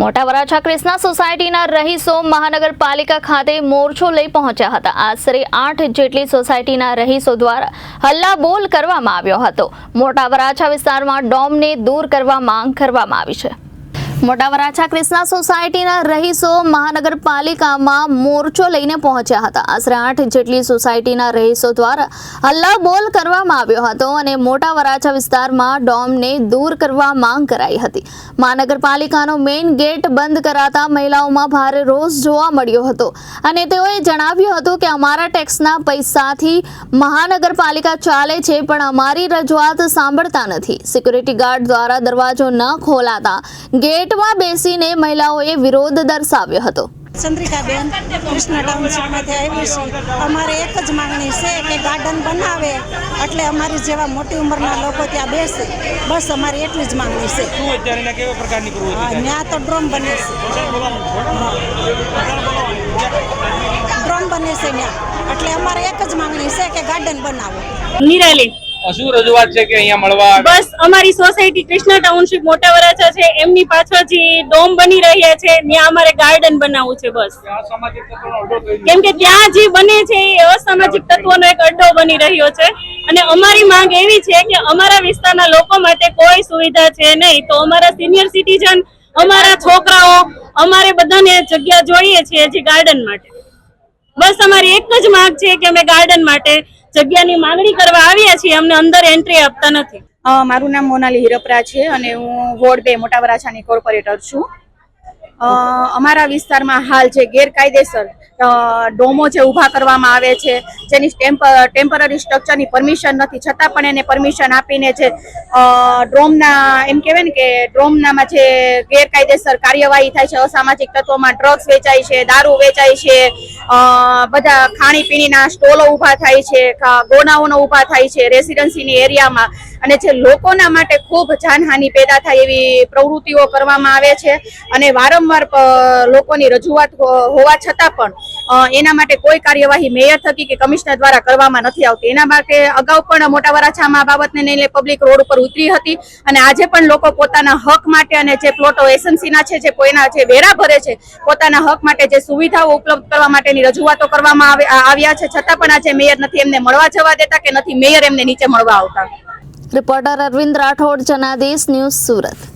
મોટા વરાછા ક્રિષ્ના સોસાયટીના રહીશો મહાનગરપાલિકા ખાતે મોરચો લઈ પહોંચ્યા હતા. આશરે આઠ જેટલી સોસાયટીના રહીશો દ્વારા હલ્લાબોલ કરવામાં આવ્યો હતો. મોટા વરાછા વિસ્તારમાં ડોમને દૂર કરવા માંગ કરવામાં આવી છે. મોટા વરાછા ક્રિષ્ના સોસાયટીના રહીશો મહાનગરપાલિકામાં મોરચો લઈને પહોંચ્યા હતા. આશરે આઠ જેટલી સોસાયટીના રહીશો દ્વારા હલ્લાબોલ કરવામાં આવ્યો હતો અને મોટા વરાછા વિસ્તારમાં ડોમને દૂર કરવા માંગ કરાઈ હતી. મહાનગરપાલિકાનો મેઇન ગેટ બંધ કરાતા મહિલાઓમાં ભારે રોષ જોવા મળ્યો હતો અને તેઓએ જણાવ્યું હતું કે અમારા ટેક્સના પૈસાથી મહાનગરપાલિકા ચાલે છે, પણ અમારી રજૂઆત સાંભળતા નથી. સિક્યુરિટી ગાર્ડ દ્વારા દરવાજો ન ખોલાતા ગેટમાં બેસીને મહિલાઓએ વિરોધ દર્શાવ્યો હતો. ચંદ્રિકાબેન કૃષ્ણ ટાઉનશીપમાંથી આવી છે અમારે એક જ માંગણી છે કે ગાર્ડન બનાવે એટલે અમારી જેવા મોટી ઉંમરના લોકો ત્યાં બેસે. બસ અમારી એટલી જ માંગણી છે? ત્યાં તો ડ્રોમ બને છે. ડ્રોમ બને છે ત્યાં. એટલે અમારે એક જ માંગણી છે કે ગાર્ડન બનાવો. નિરાલી. શું રજૂઆત છે કે અહીંયા મળવા બસ અમારી સોસાયટી કૃષ્ણા ટાઉનશીપ મોટા વરાછા છે. એમની પાછળ જે ડોમ બની રહ્યા છે ત્યાં અમારે ગાર્ડન બનાવવું છે બસ. કેમ કે ત્યાં જે બને છે એ અસામાજિક તત્વોનો એક અડ્ડો બની રહ્યો છે. અને અમારી માંગ એવી છે કે અમારા વિસ્તારના લોકો માટે કોઈ સુવિધા છે નહીં. તો અમારા સિનિયર સિટીઝન અમારા છોકરાઓ અમારે બધાને જગ્યા જોઈએ છે જે ગાર્ડન માટે. બસ અમારી એક જ માંગ છે કે અમે ગાર્ડન માટે જગ્યાની માંગણી કરવા આવ્યા છીએ, અમને અંદર એન્ટ્રી આપતા નથી. મારું નામ મોનાલી હિરપરા છે અને હું વોર્ડ બે મોટા વરાછાની કોર્પોરેટર છું. અમારા વિસ્તારમાં હાલ જે ગેરકાયદેસર ડોમો જે ઊભા કરવામાં આવે છે, જેની ટેમ્પરરી સ્ટ્રક્ચરની પરમિશન નથી. છતાં પણ એને પરમિશન આપીને જે ડ્રોમના, એમ કહેવાય ને કે ડ્રોમનામાં જે ગેરકાયદેસર કાર્યવાહી થાય છે, અસામાજિક તત્વોમાં ડ્રગ્સ વેચાય છે, દારૂ વેચાય છે બધા ખાણીપીણીના સ્ટોલો ઊભા થાય છે ગોનાઓનો ઊભા થાય છે, રેસિડન્સીની એરિયામાં. અને જે લોકોના માટે ખૂબ જાનહાનિ પેદા થાય એવી પ્રવૃત્તિઓ કરવામાં આવે છે. અને વારંવાર લોકોની રજૂઆત હોવા છતાં પણ એના માટે કોઈ કાર્યવાહી મેયર થકી કે કમિશનર દ્વારા કરવામાં નથી આવતી. એના માટે અગાઉ પણ મોટા વરાછામાં આ બાબતને લઈને પબ્લિક રોડ ઉપર ઉતરી હતી અને આજે પણ લોકો પોતાના હક માટે અને જે પ્લોટો એસએમસીના છે, જે કોઈના જે વેરા ભરે છે, પોતાના હક માટે જે સુવિધાઓ ઉપલબ્ધ કરવા માટેની રજૂઆતો કરવામાં આવે- આવ્યા છે. છતાં પણ આજે મેયર નથી એમને મળવા જવા દેતા કે નથી મેયર એમને નીચે મળવા આવતા. Reporter Arvind Rathod, Janadesh news Surat.